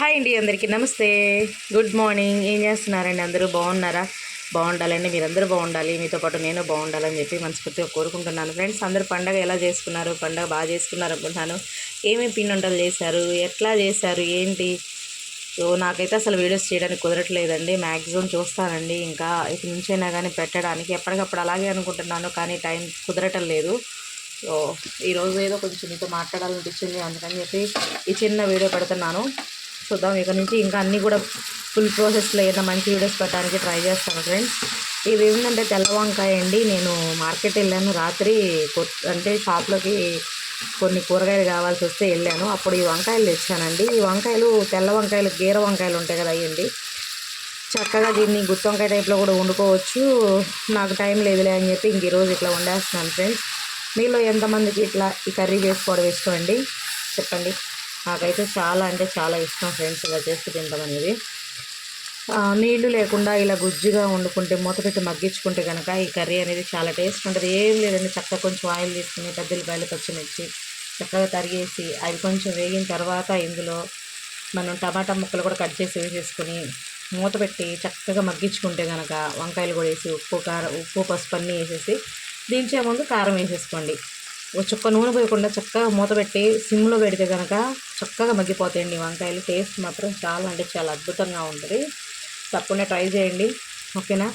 Hi అండి అందరికీ. నమస్తే. Good morning. ఏం చేస్తున్నారండి అందరూ? బాగున్నారా? బాగుండాలండి. మీరందరూ బాగుండాలి. మీతో పాటు నేను బాగుండాలని చెప్పి మనస్ఫూర్తిగా కోరుకుంటున్నాను. ఫ్రెండ్స్ అందరూ పండగ ఎలా చేసుకున్నారు? పండగ బాగా చేసుకున్నారు అనుకుంటున్నాను. ఏమేమి పిండి చేశారు? ఎట్లా చేశారు? ఏంటి? సో నాకైతే అసలు వీడియోస్ చేయడానికి కుదరట్లేదండి. మ్యాక్సిమం చూస్తానండి. ఇంకా ఇక నుంచైనా కానీ పెట్టడానికి ఎప్పటికప్పుడు అలాగే అనుకుంటున్నాను. కానీ టైం కుదరటం లేదు. సో ఈరోజు ఏదో కొంచెం మీతో మాట్లాడాలనిపించింది. అందుకని చెప్పి ఈ చిన్న వీడియో పెడుతున్నాను. చూద్దాం. ఇక నుంచి ఇంకా అన్నీ కూడా ఫుల్ ప్రాసెస్లో ఏదైనా మంచి వీడియోస్ పెట్టడానికి ట్రై చేస్తాను ఫ్రెండ్స్ ఇవి ఏంటంటే తెల్ల వంకాయ అండి. నేను మార్కెట్ వెళ్ళాను రాత్రి. కొ- అంటే షాప్లోకి కొన్ని కూరగాయలు కావాల్సి వస్తే వెళ్ళాను. అప్పుడు ఈ వంకాయలు తెచ్చానండి. ఈ వంకాయలు తెల్ల వంకాయలు గీర వంకాయలు ఉంటాయి కదా అయ్యండి. చక్కగా దీన్ని గుత్తి వంకాయ టైప్లో కూడా వండుకోవచ్చు. నాకు టైం లేదులే అని చెప్పి ఇంక ఈరోజు ఇట్లా వండేస్తున్నాను ఫ్రెండ్స్ మీలో ఎంతమందికి ఇట్లా ఈ కర్రీ చేసుకోవడం ఇష్టం అండి? చెప్పండి. నాకైతే చాలా అంటే చాలా ఇష్టం ఫ్రెండ్స్ ఇలా చేసి తింటాం అనేది. నీళ్ళు లేకుండా ఇలా గుజ్జుగా వండుకుంటే మూత పెట్టి మగ్గించుకుంటే కనుక ఈ కర్రీ అనేది చాలా టేస్ట్ ఉంటుంది. ఏం లేదండి చక్కగా కొంచెం ఆయిల్ తీసుకుని పెద్ద ఉల్లిపాయలు పచ్చిమిర్చి చక్కగా తరిగేసి అవి కొంచెం వేగిన తర్వాత ఇందులో మనం టమాటా ముక్కలు కూడా కట్ చేసి వేసేసుకొని మూత పెట్టి చక్కగా మగ్గించుకుంటే కనుక వంకాయలు కూడా వేసి ఉప్పు కారం ఉప్పు పసుపు అన్నీ వేసేసి దించే ముందు కారం వేసేసుకోండి. ఒక చుక్క నూనె పోయకుండా చక్కగా మూత పెట్టి సిమ్లో పెడితే కనుక చక్కగా మగ్గిపోతాయండి వంకాయలు. టేస్ట్ మాత్రం చాలా అంటే చాలా అద్భుతంగా ఉంటుంది. తప్పకుండా ట్రై చేయండి. ఓకేనా?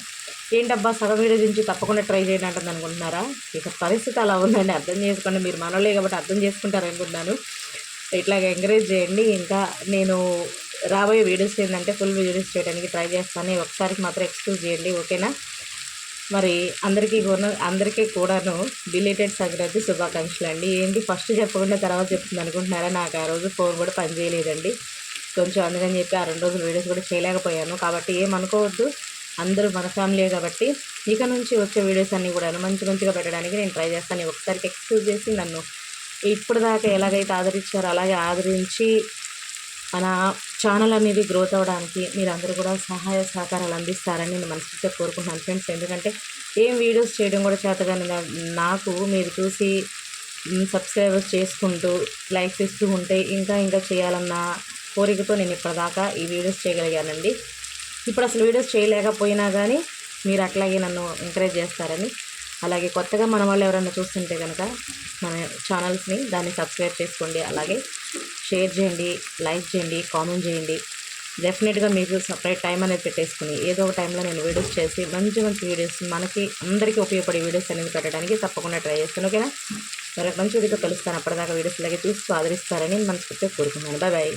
ఏంటబ్బా సగం వీడియో దించి తప్పకుండా ట్రై చేయండి అంటుంది అనుకుంటున్నారా? ఇక పరిస్థితి అలా ఉందండి. అర్థం చేసుకోండి. మీరు మనలే కాబట్టి అర్థం చేసుకుంటారు అనుకుంటున్నాను. ఇట్లాగ ఎంకరేజ్ చేయండి. ఇంకా నేను రాబోయే వీడియోస్ ఏంటంటే ఫుల్ వీడియోస్ చేయడానికి ట్రై చేస్తాను. ఒకసారికి మాత్రం ఎక్స్క్యూజ్ చేయండి. ఓకేనా? మరి అందరికీ కూడా అందరికీ కూడాను బిలేటెడ్ సంక్రాంతి శుభాకాంక్షలు అండి. ఏంటి? ఫస్ట్ చెప్పకుండా తర్వాత చెప్తుంది అనుకుంటున్నారా? నాకు ఆ రోజు ఫోన్ కూడా పనిచేయలేదండి కొంచెం అందుకని చెప్పి ఆ రెండు రోజులు వీడియోస్ కూడా చేయలేకపోయాను. కాబట్టి ఏమనుకోవద్దు అందరూ మన ఫ్యామిలీ కాబట్టి ఇక నుంచి వచ్చే వీడియోస్ అన్నీ కూడా మంచి మంచిగా పెట్టడానికి నేను ట్రై చేస్తాను. ఒకసారికి ఎక్స్క్యూజ్ చేసి నన్ను ఇప్పుడు దాకా ఎలాగైతే ఆదరించారో అలాగే ఆదరించి మన ఛానల్ అనేది గ్రోత్ అవ్వడానికి మీరందరూ కూడా సహాయ సహకారాలు అందిస్తారని నేను మనస్ఫూర్తిగా కోరుకుంటున్నాను ఫ్రెండ్స్. ఎందుకంటే ఏం వీడియోస్ చేయడం కూడా చేతగాని నాకు మీరు చూసి సబ్స్క్రైబర్స్ చేసుకుంటూ లైక్స్ ఇస్తూ ఉంటే ఇంకా ఇంకా చేయాలన్న కోరికతో నేను ఇప్పటిదాకా ఈ వీడియోస్ చేయగలిగానండి. ఇప్పుడు అసలు వీడియోస్ చేయలేకపోయినా కానీ మీరు అట్లాగే నన్ను ఎంకరేజ్ చేస్తారని. అలాగే కొత్తగా మన వాళ్ళు ఎవరైనా చూస్తుంటే కనుక మన ఛానల్స్ని దాన్ని సబ్స్క్రైబ్ చేసుకోండి. అలాగే షేర్ చేయండి లైక్ చేయండి కామెంట్ చేయండి. డెఫినెట్గా మీకు సపరేట్ టైం అనేది పెట్టేసుకుని ఏదో ఒక టైంలో నేను వీడియోస్ చేసి మంచి మంచి వీడియోస్ మనకి అందరికీ ఉపయోగపడే వీడియోస్ అనేది పెట్టడానికి తప్పకుండా ట్రై చేస్తాను ఓకేనా? మరొక మంచి వీడియోతో కలుస్తాను. అప్పటిదాకా వీడియోస్ ఇలాగే చూస్తూ ఆదరిస్తారని మనస్ఫూర్తిగా కోరుకున్నాను బాయ్ బాయ్